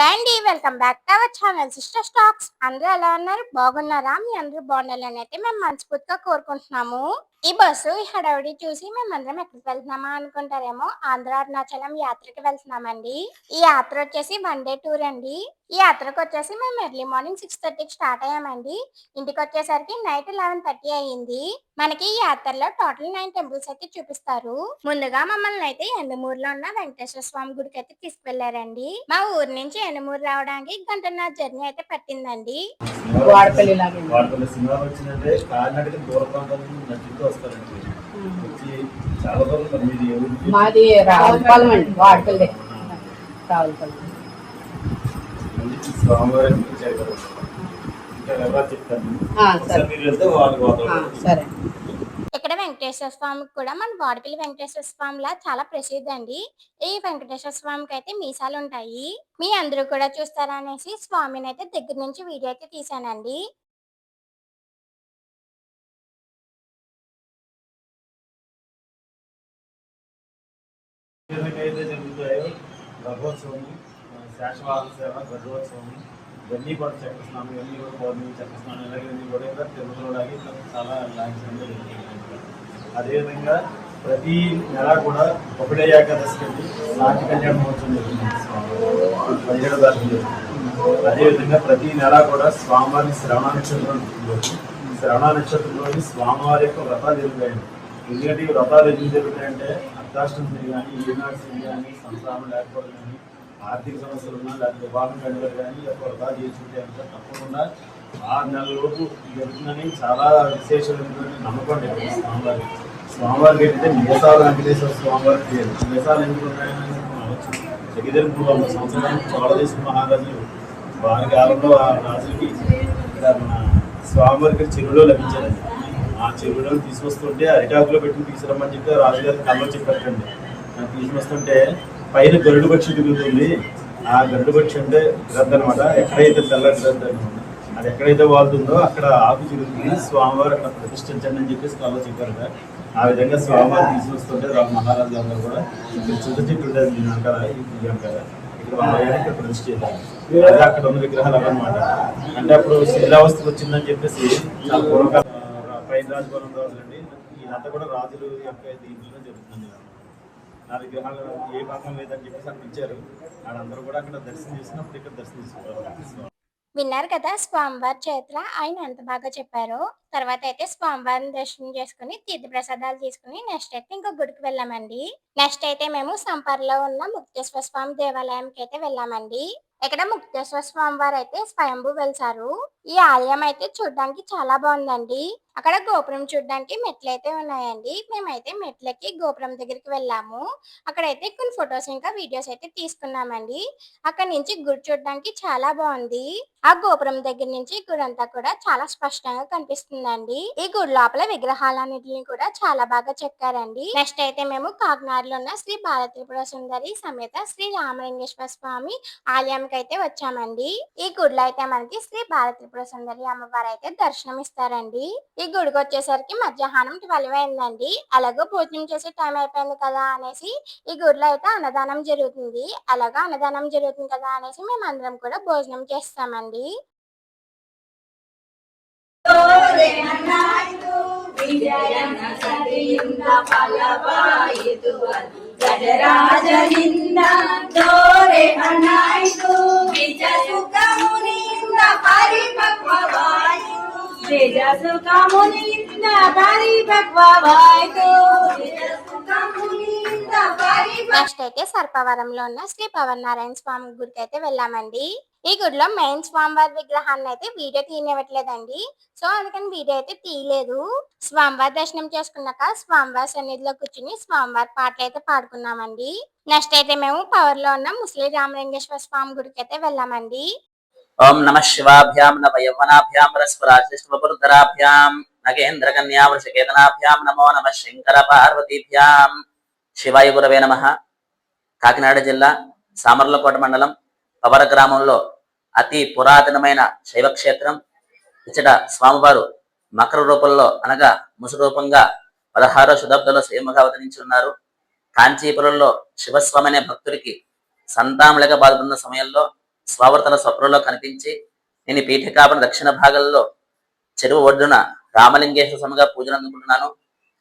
Hello అండి welcome back to our channel sister stocks. అందరూ ఎలా ఉన్నారు? బాగున్నారా? మీ అందరూ బాగుండాలని అయితే మేము మనస్ఫూర్తిగా కోరుకుంటున్నాము. ఈ బస్సు ఈ హడావిడి చూసి మేమందరం ఎక్కడికి వెళ్తున్నామా అనుకుంటారేమో? ఆంధ్ర అరుణాచలం యాత్రకి వెళ్తున్నామండి. ఈ యాత్ర వచ్చేసి వన్ డే టూర్ అండి. ఈ యాత్రకు వచ్చేసి మేము ఎర్లీ మార్నింగ్ సిక్స్ థర్టీకి స్టార్ట్ అయ్యామండి. ఇంటికి వచ్చేసరికి నైట్ లెవెన్ థర్టీ అయ్యింది. మనకి ఈ యాత్రలో టోటల్ నైన్ టెంపుల్స్ అయితే చూపిస్తారు. ముందుగా మమ్మల్ని అయితే ఎండమూరులో ఉన్న వెంకటేశ్వర స్వామి గుడికి అయితే తీసుకెళ్ళారండి. మా ఊరు నుంచి ఎండమూరు రావడానికి గంటన్నర జర్నీ అయితే పట్టిందండి. వాడపల్లి వస్తారండి. వచ్చి చాలా దూరం మీది ఏ ఊరికి? మాది రావులపాలెం అండి వాడపల్లి. రావులపాలెం. మళ్ళీ స్వామివారికి వచ్చారు కదా. ఇంకా ఎవరు చెప్తాను ఆ, ఒకసారి సరే. మీరు వెళ్తే వాళ్ళు ఆ, వాతావరణం సరే. ఇక్కడ వెంకటేశ్వర స్వామికి కూడా మన వాడపల్లి వెంకటేశ్వర స్వామి లా చాలా ప్రసిద్ధి అండి. ఈ వెంకటేశ్వర స్వామికి అయితే మీసాలు ఉంటాయి. మీ అందరూ కూడా చూస్తారా అనేసి స్వామిని అయితే దగ్గర నుంచి వీడియో అయితే తీసానండి ఏదైతే జరుగుతాయో గర్భోత్సవం శాశ్వాహ సేవ గర్భోత్సవం ఇవన్నీ కూడా చక్ర ఇవన్నీ కూడా పౌర్ణమి చక్ర స్నానం ఇలాగే ఇవన్నీ కూడా ఇక్కడ తిరుమలలాగే ఇక్కడ చాలా లాంగ్స్ అదేవిధంగా ప్రతి నెల కూడా ఒకటే ఏకాదశి అండి నాటి కళ్యాణ మహోత్సవం జరుగుతుంది. పదిహేడు తారీఖు అదేవిధంగా ప్రతి నెల కూడా స్వామివారి శ్రవణ నక్షత్రం శ్రవణ నక్షత్రంలోని స్వామివారి యొక్క వ్రతాలు జరుగుతాయండి. ఎందుకంటే ఈ వ్రతాలు ఎందుకు జరుగుతాయంటే అర్ధాష్టమి కానీ ఈనాడు కానీ సంతానం లేకపోవడం కానీ ఆర్థిక సమస్యలు ఉన్నా లేకపోతే వివాహం కండుగలు కానీ లేకపోతే వ్రతాలు చేసుకుంటే అంటే తప్పకుండా ఆరు నెలల లోపు జరుగుతుందని చాలా విశేషమైనటువంటి నమ్మకం అండి స్వామివారి స్వామివారికి ఏంటంటే నిజసాలు వెంకటేశ్వర స్వామివారికి పేరు. మేసాలు ఎందుకు ఉన్నాయని మనం అనొచ్చు జగదేవుడు వంద చోళదేశ మహారాజు వారి కాలంలో ఆ రాజులకి ఇక్కడ మన స్వామివారికి చెరువులో లభించారండి. ఆ చెరువులో తీసుకొస్తుంటే అరిటాకులో పెట్టి తీసుకురమ్మని చెప్పి రాజుగారి కల్లో చెప్పారండి నాకు తీసుకొస్తుంటే పైన గరుడు పక్షి తిరుగుతుంది. ఆ గరుడు పక్షి అంటే గ్రద్ద అనమాట ఎక్కడైతే తెల్ల గ్రద్ద అనమాట అది ఎక్కడైతే వాళ్తుందో అక్కడ ఆకు తిరుగుతుంది. స్వామివారు అక్కడ ప్రతిష్ఠించండి అని చెప్పేసి కల్లో చెప్పారట. ఆ విధంగా స్వామివారు తీసుకొస్తుంటే రాజు మహారాజు అందరూ కూడా ఇక్కడ చుట్ట చెట్టు దీని అంటారా? ఇది అంటారా? ఇక్కడ వాళ్ళ ప్రతిష్ఠ అక్కడ ఉన్న విగ్రహాలు అవన్నమాట అంటే అప్పుడు శిథిలావస్థకు వచ్చిందని చెప్పేసి చాలా పూర్వకాలం పైన రాజభవనం రాజులండి ఇదంతా కూడా రాజులు యొక్క దీంట్లో జరుగుతుంది నా విగ్రహాలు ఏ భాగం లేదని చెప్పేసి అక్కడ ఇచ్చారు వాళ్ళందరూ కూడా అక్కడ దర్శనం చేసినప్పుడు ఇక్కడ దర్శనం చేసుకుంటారు విన్నారు కదా స్వామివారి చేతిలో ఆయన ఎంత బాగా చెప్పారు. తర్వాత అయితే స్వామివారిని దర్శనం చేసుకుని తీర్థ ప్రసాదాలు తీసుకుని నెక్స్ట్ అయితే ఇంకో గుడికి వెళ్ళామండి. నెక్స్ట్ అయితే మేము సంపర్లో ఉన్న ముక్తేశ్వర స్వామి దేవాలయంకి అయితే వెళ్ళామండి. ఇక్కడ ముక్తేశ్వర స్వామి వారు అయితే స్వయంభూ వెళ్తారు ఈ ఆలయం అయితే చూడడానికి చాలా బాగుందండి. అక్కడ గోపురం చూడడానికి మెట్లు అయితే ఉన్నాయండి. మేమైతే మెట్లకి గోపురం దగ్గరికి వెళ్ళాము. అక్కడైతే కొన్ని ఫొటోస్ ఇంకా వీడియోస్ అయితే తీసుకున్నామండి. అక్కడ నుంచి గుడి చూడడానికి చాలా బాగుంది. ఆ గోపురం దగ్గర నుంచి గుడి అంతా కూడా చాలా స్పష్టంగా కనిపిస్తుందండి. ఈ గుడి లోపల విగ్రహాలన్నిటిని కూడా చాలా బాగా చెక్కారండి. నెక్స్ట్ అయితే మేము కాకినాడలో ఉన్న శ్రీ బాలత్రిపుర సుందరి సమేత శ్రీ రామలింగేశ్వర స్వామి ఆలయంకి అయితే వచ్చామండి. ఈ గుడిలో అయితే మనకి శ్రీ బాలత్రిపుర త్రిపుర సుందరి అమ్మవారు అయితే దర్శనం ఇస్తారండి ఈ గుడికి వచ్చేసరికి మధ్యాహ్నం ట్వెల్వ్ అయిందండి. అలాగే భోజనం చేసే టైం అయిపోయింది కదా అనేసి ఈ గుడిలో అయితే అన్నదానం జరుగుతుంది. అలాగే అన్నదానం జరుగుతుంది కదా అనేసి మేము అందరం కూడా భోజనం చేస్తామండి. గజరాజ నిందోరే అన్నాయుడు విజయ సుఖముని तेजसु నెక్స్ట్ అయితే సర్పవరంలో ఉన్న శ్రీ పవన్ నారాయణ స్వామి గుడికి అయితే వెళ్ళామండి. ఈ గుడిలో మెయిన్ స్వామివారి విగ్రహాన్ని అయితే వీడియో తీయనివ్వట్లేదండి. సో అందుకని వీడియో అయితే తీయలేదు. స్వామివారి దర్శనం చేసుకున్నాక స్వామివారి సన్నిధిలో కూర్చుని స్వామివారి పాటలు అయితే పాడుకున్నామండి. నెక్స్ట్ అయితే మేము పవర్లో ఉన్న ముసలి రామలింగేశ్వర స్వామి గుడికి అయితే వెళ్ళామండి. ఓం నమ శివాభ్యాం నవ యవ్వనాభ్యాం రస్వరాశిష్వపురుధరాభ్యాం నగేంద్ర కన్యా వృషకేతనాభ్యాం నమో నమ శంకర పార్వతీభ్యాం శివాయ గురవే నమ. కాకినాడ జిల్లా సామర్లకోట మండలం పవర గ్రామంలో అతి పురాతనమైన శైవ క్షేత్రం ఇచ్చట స్వామివారు మకర రూపంలో అనగా ముసు రూపంగా పదహారో శతాబ్దంలో స్వయముగా అవతరించి ఉన్నారు కాంచీపురంలో శివస్వామి అనే భక్తుడికి సంతానం లేక బాధపడిన సమయంలో స్వావర్తన తన స్వప్నంలో కనిపించి నేను ఈ పీఠికాపన దక్షిణ భాగంలో చెరువు ఒడ్డున రామలింగేశ్వర స్వామిగా పూజలు అందుకుంటున్నాను.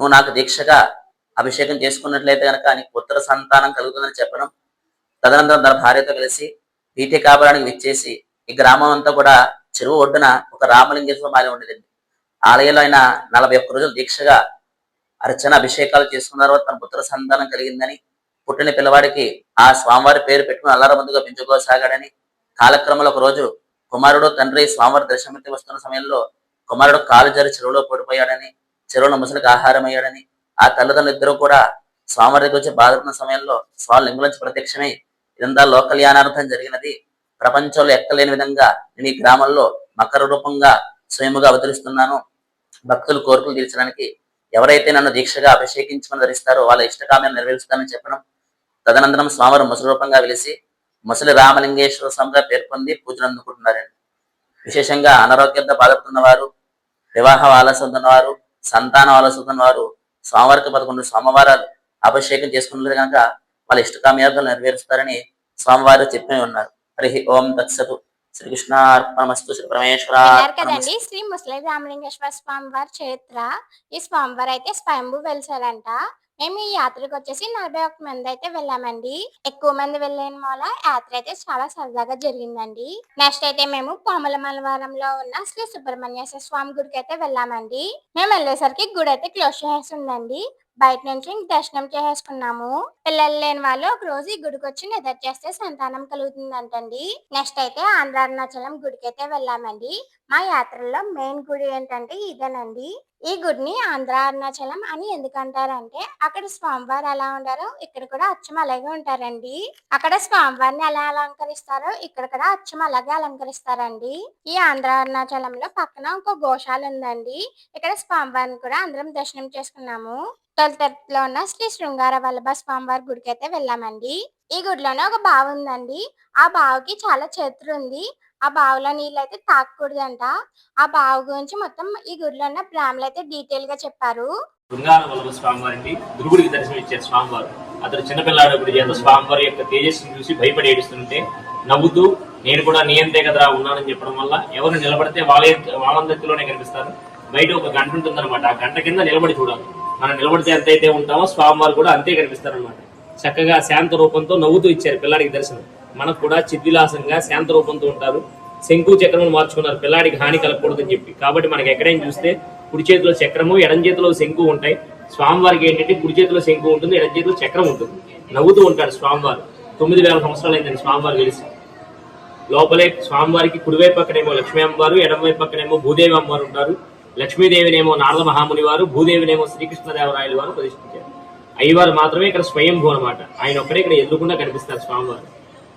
నువ్వు నాకు దీక్షగా అభిషేకం చేసుకున్నట్లయితే కనుక నీకు పుత్ర సంతానం కలుగుతుందని చెప్పడం తదనంతరం తన భార్యతో కలిసి పీఠికాపురానికి విచ్చేసి ఈ గ్రామం అంతా కూడా చెరువు ఒడ్డున ఒక రామలింగేశ్వర ఆలయం ఉండేదండి. ఆలయంలో ఆయన నలభై ఒక్క రోజులు దీక్షగా అర్చన అభిషేకాలు చేసుకున్న తర్వాత తన పుత్ర సంతానం కలిగిందని పుట్టిన పిల్లవాడికి ఆ స్వామివారి పేరు పెట్టుకుని అల్లారముద్దుగా పెంచుకోసాగాడని కాలక్రమంలో ఒక రోజు కుమారుడు తండ్రి స్వామివారి దర్శనమితి వస్తున్న సమయంలో కుమారుడు కాలు జారి చెరువులో పడిపోయాడని చెరువులో ముసలికి ఆహారం అయ్యాడని ఆ తల్లిదండ్రులు ఇద్దరు కూడా స్వామివారి దగ్గర వచ్చి బాధపడిన సమయంలో స్వామి లింగం నుంచి ప్రత్యక్షమై ఇదంతా లోక జరిగినది. ప్రపంచంలో ఎక్కలేని విధంగా నేను ఈ గ్రామంలో మకర రూపంగా స్వయముగా అవతరిస్తున్నాను. భక్తులు కోరికలు తీర్చడానికి ఎవరైతే నన్ను దీక్షగా అభిషేకించమని ధరిస్తారో వాళ్ళ ఇష్టకామ్యాన్ని నెరవేరుస్తానని చెప్పడం తదనంతరం స్వామివారు ముసలి రూపంగా వెలిసి ముసలి రామలింగేశ్వర స్వామిగా పేర్కొంది పూజలు అందుకుంటున్నారండి. విశేషంగా అనారోగ్యంతో బాధపడుతున్న వారు వివాహం ఆలస్యం ఉన్నవారు సంతానం ఆలస్యం ఉన్నవారు స్వామివారికి పదకొండు సోమవారాలు అభిషేకం చేసుకున్నది కనుక వాళ్ళ ఇష్టకామ్యార్థాలు నెరవేరుస్తారని స్వామివారు చెప్పి ఉన్నారు. హరి ఓం తత్సతు. శ్రీ పరమేశ్వర కదండి శ్రీ ముసలి రామలింగేశ్వర స్వామి వారి చరిత్ర. ఈ స్వామివారు అయితే స్వయంభూ వెలిసారంట. మేము ఈ యాత్రకు వచ్చేసి నలభై ఒక్క మంది అయితే వెళ్ళామండి. ఎక్కువ మంది వెళ్ళిన మూల యాత్ర అయితే చాలా సరదాగా జరిగిందండి. నెక్స్ట్ అయితే మేము పాముల మలవారంలో ఉన్న శ్రీ సుబ్రహ్మణ్యేశ్వర స్వామి గుడికి అయితే వెళ్ళామండి. మేము వెళ్ళేసరికి గుడి అయితే క్లోజ్ చేసి ఉందండి. బయట నుంచి దర్శనం చేసేసుకున్నాము. పిల్లలు లేని వాళ్ళు ఒక రోజు ఈ గుడికి వచ్చి నిద్ర చేస్తే సంతానం కలుగుతుందంటండి. నెక్స్ట్ అయితే ఆంధ్ర అరుణాచలం గుడికి అయితే వెళ్ళామండి. మా యాత్రలో మెయిన్ గుడి ఏంటంటే ఇదేనండి. ఈ గుడిని ఆంధ్ర అరుణాచలం అని ఎందుకు అంటారంటే అక్కడ స్వామివారు ఎలా ఉంటారో ఇక్కడ కూడా అచ్చం అలాగే ఉంటారండి. అక్కడ స్వామివారిని ఎలా అలంకరిస్తారో ఇక్కడ కూడా అచ్చం అలాగే అలంకరిస్తారండి. ఈ ఆంధ్ర అరుణాచలంలో పక్కన ఒక గోశాల ఉందండి. ఇక్కడ స్వామివారిని కూడా అందరం దర్శనం చేసుకున్నాము. తొలితెరలో ఉన్న శ్రీ శృంగార వల్లభ స్వామివారి గుడికి అయితే వెళ్ళామండి. ఈ గుడిలోనే ఒక బావి ఉందండి. ఆ బావికి చాలా చరిత్ర ఉంది. ఆ బావిలో నీళ్ళు అయితే తాకూడదంట. ఆ బావి గురించి మొత్తం ఈ గుడిలో ఉన్న బ్రాహ్మలు అయితే డీటెయిల్గా చెప్పారు. శృంగార వల్లభ స్వామివారిని దుర్గుడికి దర్శనం ఇచ్చారు స్వామివారు. అతడు చిన్నపిల్లాడప్పుడు చేత స్వామివారి యొక్క తేజస్సుని చూసి భయపడి ఏడుస్తుంటే నవ్వుతూ నేను కూడా నియంతే కదరా ఉన్నానని చెప్పడం వల్ల ఎవరు నిలబడితే వాళ్ళ వాళ్ళందరిలోనే కనిపిస్తారు. బయట ఒక గంట ఉంటుందన్నమాట. ఆ గంట కింద నిలబడి చూడాలి. మనం నిలబడితే ఎంతైతే ఉంటామో స్వామివారు కూడా అంతే కనిపిస్తారన్నమాట. చక్కగా శాంత రూపంతో నవ్వుతూ ఇచ్చారు పిల్లాడికి దర్శనం. మనకు కూడా చిద్విలాసంగా శాంత రూపంతో ఉంటారు. శంకు చక్రమును మార్చుకున్నారు. పిల్లాడికి హాని కలగకూడదని చెప్పి. కాబట్టి మనకి ఎక్కడైనా చూస్తే కుడి చేతిలో చక్రము ఎడం చేతిలో శంకు ఉంటాయి. స్వామివారికి ఏంటంటే కుడి చేతిలో శంకు ఉంటుంది ఎడం చేతిలో చక్రం ఉంటుంది. నవ్వుతూ ఉంటాడు స్వామివారు. తొమ్మిది వేల సంవత్సరాలు అయిందండి స్వామివారు తెలిసి. లోపలే స్వామివారికి కుడివైపు పక్కనేమో లక్ష్మీ అమ్మవారు ఎడమవైపు పక్కనేమో భూదేవి అమ్మవారు ఉంటారు. లక్ష్మీదేవినేమో నారద మహాముని వారు భూదేవినేమో శ్రీకృష్ణదేవరాయలు వారు ప్రతిష్ఠించారు. అయ్యవారు మాత్రమే ఇక్కడ స్వయంభూ అనమాట ఆయన ఒక్కడే ఇక్కడ ఎదురుకుండా కనిపిస్తారు స్వామివారు.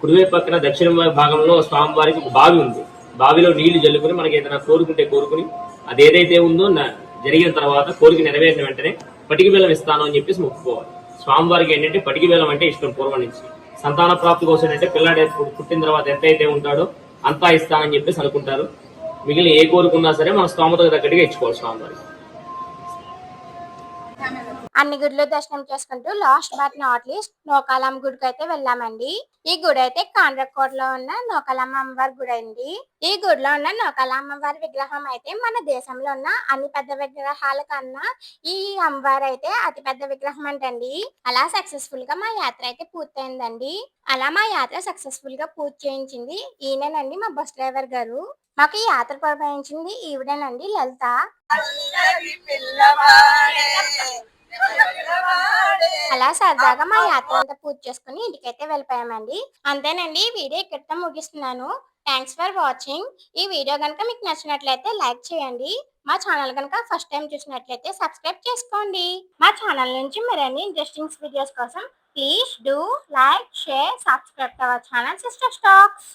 కుడివైపు పక్కన దక్షిణ భాగంలో స్వామివారికి ఒక బావి ఉంది. బావిలో నీళ్ళు జల్లుకుని మనకి ఏదైనా కోరుకుంటే కోరుకుని అది ఏదైతే ఉందో జరిగిన తర్వాత కోరిక నెరవేరిన వెంటనే పటికి బెల్లం ఇస్తాను అని చెప్పేసి మొక్కుకోవాలి. స్వామివారికి ఏంటంటే పటికి బెల్లం అంటే ఇష్టం పూర్వం నుంచి. సంతాన ప్రాప్తి కోసం అంటే పిల్లాడు పుట్టిన తర్వాత ఎంత అయితే ఉంటాడో అంతా ఇస్తానని చెప్పేసి అనుకుంటారు. మిగిలిన ఏ కోరుకున్నా సరే మన స్తోమతకు తగ్గట్టుగా ఇచ్చుకోవాలి స్వామివారికి. అన్ని గుడిలో దర్శనం చేసుకుంటూ last but not least Nookalamma గుడికి అయితే వెళ్ళామండి. ఈ గుడి అయితే కాండ్రకోటలో ఉన్న నోకాలమ్మ అమ్మవారి గుడి అండి ఈ గుడిలో ఉన్న నోకాలమ్మ అమ్మవారి విగ్రహం అయితే మన దేశంలో ఉన్న అన్ని పెద్ద విగ్రహాల కన్నా ఈ అమ్మవారు అయితే అతి పెద్ద విగ్రహం అంటండి. అలా సక్సెస్ఫుల్గా మా యాత్ర అయితే పూర్తయిందండి. అలా మా యాత్ర సక్సెస్ఫుల్గా పూర్తి చేయించింది ఈయనేనండి మా బస్ డ్రైవర్ గారు. మాకు ఈ యాత్ర పురమాయించింది ఈవిడేనండి లలిత. అలా సరదాగా మా యాత్ర అంతా పూర్తి చేసుకుని ఇంటికైతే వెళ్ళిపోయామండి. అంతేనండి వీడియో ఇక్కడితో ముగిస్తున్నాను. థ్యాంక్స్ ఫర్ వాచింగ్ ఈ వీడియో కనుక మీకు నచ్చినట్లయితే లైక్ చేయండి. మా ఛానల్ కనుక ఫస్ట్ టైం చూసినట్లయితే సబ్స్క్రైబ్ చేసుకోండి. మా ఛానల్ నుంచి మరిన్ని ఇంట్రెస్టింగ్ వీడియోస్ కోసం please do like share subscribe our channel sister stocks